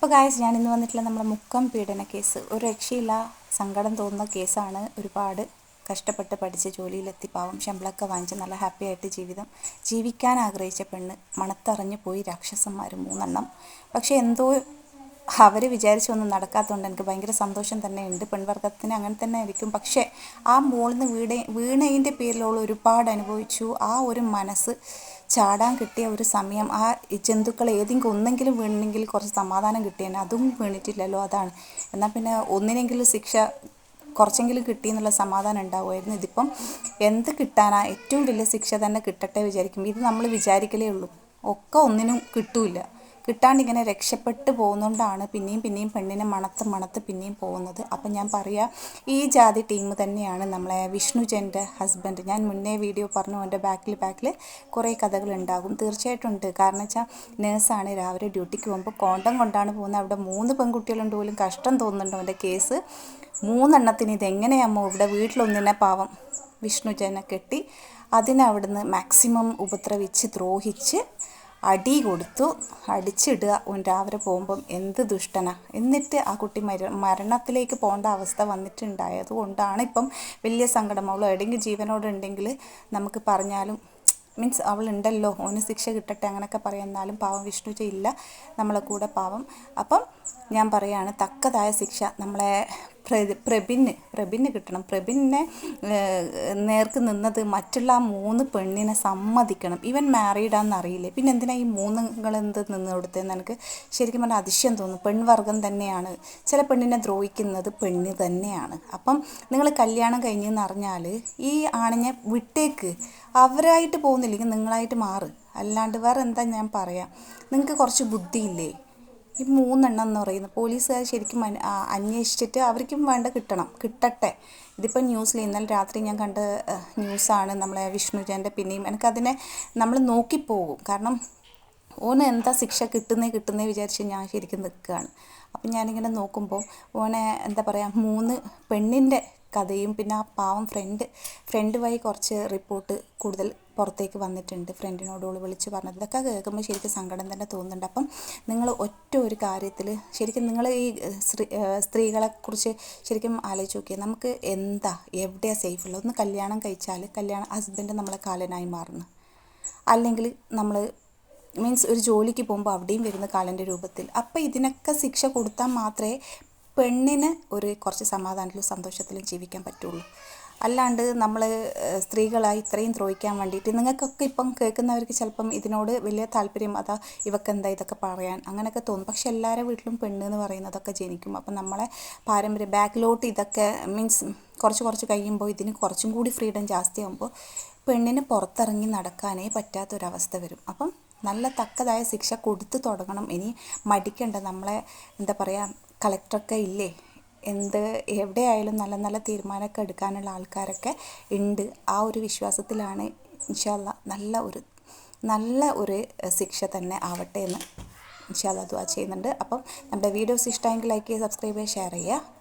അപ്പോൾ ഗായസ് ഞാൻ ഇന്ന് വന്നിട്ടുള്ള നമ്മുടെ മുക്കം പീഡന കേസ് ഒരു രക്ഷയില്ല സങ്കടം തോന്നുന്ന കേസാണ് ഒരുപാട് കഷ്ടപ്പെട്ട് പഠിച്ച് ജോലിയിലെത്തി പാവം ശമ്പളമൊക്കെ വാങ്ങിച്ച് നല്ല ഹാപ്പി ആയിട്ട് ജീവിതം ജീവിക്കാൻ ആഗ്രഹിച്ച പെണ്ണ് മണത്തറിഞ്ഞു പോയി രാക്ഷസന്മാർ മൂന്നെണ്ണം. പക്ഷേ എന്തോ അവർ വിചാരിച്ചൊന്നും നടക്കാത്തതുകൊണ്ട് എനിക്ക് ഭയങ്കര സന്തോഷം തന്നെ ഉണ്ട്. പെൺവർഗത്തിന് അങ്ങനെ തന്നെ ആയിരിക്കും. പക്ഷേ ആ മോളിൽ നിന്ന് വീണ വീണതിന്റെ പേരിലുള്ള ഒരുപാട് അനുഭവിച്ചു. ആ ഒരു മനസ്സ് ചാടാൻ കിട്ടിയ ഒരു സമയം ആ ജന്തുക്കൾ ഏതെങ്കിലും ഒന്നെങ്കിലും വീണെങ്കിൽ കുറച്ച് സമാധാനം കിട്ടിയേനെ. അതും വീണിട്ടില്ലല്ലോ അതാണ്. എന്നാൽ പിന്നെ ഒന്നിനെങ്കിലും ശിക്ഷ കുറച്ചെങ്കിലും കിട്ടി എന്നുള്ള സമാധാനം ഉണ്ടാവുമായിരുന്നു. ഇതിപ്പം എന്ത് കിട്ടാനാ? ഏറ്റവും വലിയ ശിക്ഷ തന്നെ കിട്ടട്ടെ വിചാരിക്കും. ഇത് നമ്മൾ വിചാരിക്കലേ ഉള്ളൂ. ഒക്കെ ഒന്നിനും കിട്ടൂല കിട്ടാണ്ട് ഇങ്ങനെ രക്ഷപ്പെട്ട് പോകുന്നതുകൊണ്ടാണ് പിന്നെയും പിന്നെയും പെണ്ണിനെ മണത്ത് മണത്ത് പിന്നെയും പോകുന്നത്. അപ്പം ഞാൻ പറയാം ഈ ജാതി ടീം തന്നെയാണ് നമ്മളെ വിഷ്ണുജന്റെ ഹസ്ബൻഡ്. ഞാൻ മുന്നേ വീഡിയോ പറഞ്ഞു എന്റെ ബാക്കിൽ ബാക്കിൽ കുറേ കഥകൾ ഉണ്ടാകും. തീർച്ചയായിട്ടും ഉണ്ട്. കാരണം വെച്ചാൽ നേഴ്സാണ് രാവിലെ ഡ്യൂട്ടിക്ക് പോകുമ്പോൾ കോണ്ടം കൊണ്ടാണ് പോകുന്നത് അവിടെ മൂന്ന് പെൺകുട്ടികളുണ്ട് പോലും കഷ്ടം തോന്നുന്നുണ്ട് അവന്റെ കേസ്. മൂന്നെണ്ണത്തിന് ഇതെങ്ങനെയാമോ ഇവിടെ വീട്ടിലൊന്നിനെ പാവം വിഷ്ണുജനെ കെട്ടി അതിനെ അവിടുന്ന് മാക്സിമം ഉപദ്രവിച്ച് ദ്രോഹിച്ച് അടി കൊടുത്തു. അടിച്ചിടുക. ഓൻ രാവിലെ പോകുമ്പം എന്ത് ദുഷ്ടന. എന്നിട്ട് ആ കുട്ടി മര മരണത്തിലേക്ക് പോകേണ്ട അവസ്ഥ വന്നിട്ടുണ്ടായത് കൊണ്ടാണ് ഇപ്പം വലിയ സങ്കടം. അവൾ എവിടെയെങ്കിലും ജീവനോടുണ്ടെങ്കിൽ നമുക്ക് പറഞ്ഞാലും മീൻസ് അവളുണ്ടല്ലോ ഓന് ശിക്ഷ കിട്ടട്ടെ അങ്ങനെയൊക്കെ പറയുന്നാലും പാവം വിഷ്ണു ചെയ്യില്ല നമ്മളെ കൂടെ പാവം. അപ്പം ഞാൻ പറയാണ് തക്കതായ ശിക്ഷ. നമ്മളെ പ്രബിന് പ്രബിന് കിട്ടണം. പ്രബിനെ നേർക്ക് നിന്നത് മറ്റുള്ള ആ മൂന്ന് പെണ്ണിനെ സമ്മതിക്കണം. ഇവൻ മാരീഡാന്ന് അറിയില്ലേ? പിന്നെ എന്തിനാ ഈ മൂന്നുകൾ എന്ത് നിന്ന് കൊടുത്തതെന്ന് എനിക്ക് ശരിക്കും പറഞ്ഞാൽ അതിശയം തോന്നും. പെൺവർഗം തന്നെയാണ്. ചില പെണ്ണിനെ ദ്രോഹിക്കുന്നത് പെണ്ണ് തന്നെയാണ്. അപ്പം നിങ്ങൾ കല്യാണം കഴിഞ്ഞെന്ന് അറിഞ്ഞാൽ ഈ ആണിനെ വിട്ടേക്ക്. അവരായിട്ട് പോകുന്നില്ലെങ്കിൽ നിങ്ങളായിട്ട് മാറ്. അല്ലാണ്ട് വേറെ എന്താ ഞാൻ പറയാം? നിങ്ങൾക്ക് കുറച്ച് ബുദ്ധിയില്ലേ? ഈ മൂന്നെണ്ണം എന്ന് പറയുന്നത് പോലീസുകാർ ശരിക്കും അന്വേഷിച്ചിട്ട് അവർക്കും വേണ്ട കിട്ടണം. കിട്ടട്ടെ. ഇതിപ്പോൾ ന്യൂസിൽ ഇന്നലെ രാത്രി ഞാൻ കണ്ട ന്യൂസാണ് നമ്മളെ വിഷ്ണുജന്റെ പിന്നെയും എനിക്കതിനെ നമ്മൾ നോക്കിപ്പോകും. കാരണം ഓന് എന്താ ശിക്ഷ കിട്ടുന്നേ കിട്ടുന്നേ വിചാരിച്ച് ഞാൻ ശരിക്കും നിൽക്കുകയാണ് അപ്പം ഞാനിങ്ങനെ നോക്കുമ്പോൾ ഓനെ എന്താ പറയുക മൂന്ന് പെണ്ണിന്റെ കഥയും പിന്നെ ആ പാവം ഫ്രണ്ട് ഫ്രണ്ട് വഴി കുറച്ച് റിപ്പോർട്ട് കൂടുതൽ പുറത്തേക്ക് വന്നിട്ടുണ്ട്. ഫ്രണ്ടിനോട് വിളിച്ച് പറഞ്ഞത്. ഇതൊക്കെ കേൾക്കുമ്പോൾ ശരിക്കും സങ്കടം തന്നെ തോന്നുന്നുണ്ട്. അപ്പം നിങ്ങൾ ഒറ്റ ഒരു കാര്യത്തിൽ ശരിക്കും നിങ്ങൾ ഈ സ്ത്രീ സ്ത്രീകളെക്കുറിച്ച് ശരിക്കും ആലോചിച്ച് നോക്കിയാൽ നമുക്ക് എന്താ എവിടെയാണ് സേഫ് ഉള്ളത്? ഒന്ന് കല്യാണം കഴിച്ചാൽ കല്യാണം ഹസ്ബൻഡ് നമ്മളെ കാലനായി മാറുന്നു. അല്ലെങ്കിൽ നമ്മൾ മീൻസ് ഒരു ജോലിക്ക് പോകുമ്പോൾ അവിടെയും വരുന്ന കാലന്റെ രൂപത്തിൽ. അപ്പോൾ ഇതിനൊക്കെ ശിക്ഷ കൊടുത്താൽ മാത്രമേ പെണ്ണിന് ഒരു കുറച്ച് സമാധാനത്തിലും സന്തോഷത്തിലും ജീവിക്കാൻ പറ്റുള്ളൂ. അല്ലാണ്ട് നമ്മൾ സ്ത്രീകളായി ഇത്രയും ദ്രോഹിക്കാൻ വേണ്ടിയിട്ട് നിങ്ങൾക്കൊക്കെ ഇപ്പം കേൾക്കുന്നവർക്ക് ചിലപ്പം ഇതിനോട് വലിയ താല്പര്യം അതാ ഇവക്ക് എന്താ ഇതൊക്കെ പറയാൻ അങ്ങനെയൊക്കെ തോന്നും. പക്ഷെ എല്ലാവരുടെ വീട്ടിലും പെണ്ണ് എന്ന് പറയുന്നതൊക്കെ ജനിക്കും. അപ്പം നമ്മളെ പാരമ്പര്യം ബാക്കിലോട്ട് ഇതൊക്കെ മീൻസ് കുറച്ച് കുറച്ച് കഴിയുമ്പോൾ ഇതിന് കുറച്ചും കൂടി ഫ്രീഡം ജാസ്തിയാകുമ്പോൾ പെണ്ണിന് പുറത്തിറങ്ങി നടക്കാനേ പറ്റാത്തൊരവസ്ഥ വരും. അപ്പം നല്ല തക്കതായ ശിക്ഷ കൊടുത്തു തുടങ്ങണം. ഇനി മടിക്കേണ്ട നമ്മളെ എന്താ പറയുക കളക്ടറൊക്കെ ഇല്ലേ? എന്ത് എവിടെയായാലും നല്ല നല്ല തീരുമാനമൊക്കെ എടുക്കാനുള്ള ആൾക്കാരൊക്കെ ഉണ്ട്. ആ ഒരു വിശ്വാസത്തിലാണ് ഇൻഷാല്ല നല്ല ഒരു നല്ല ഒരു ശിക്ഷ തന്നെ ആവട്ടെ എന്ന് ഇൻഷാല്ല ദുവാ ചെയ്യുന്നുണ്ട്. അപ്പം നമ്മുടെ വീഡിയോസ് ഇഷ്ടമെങ്കിൽ ലൈക്ക് ചെയ്യുക സബ്സ്ക്രൈബ് ചെയ്യുക ഷെയർ ചെയ്യുക.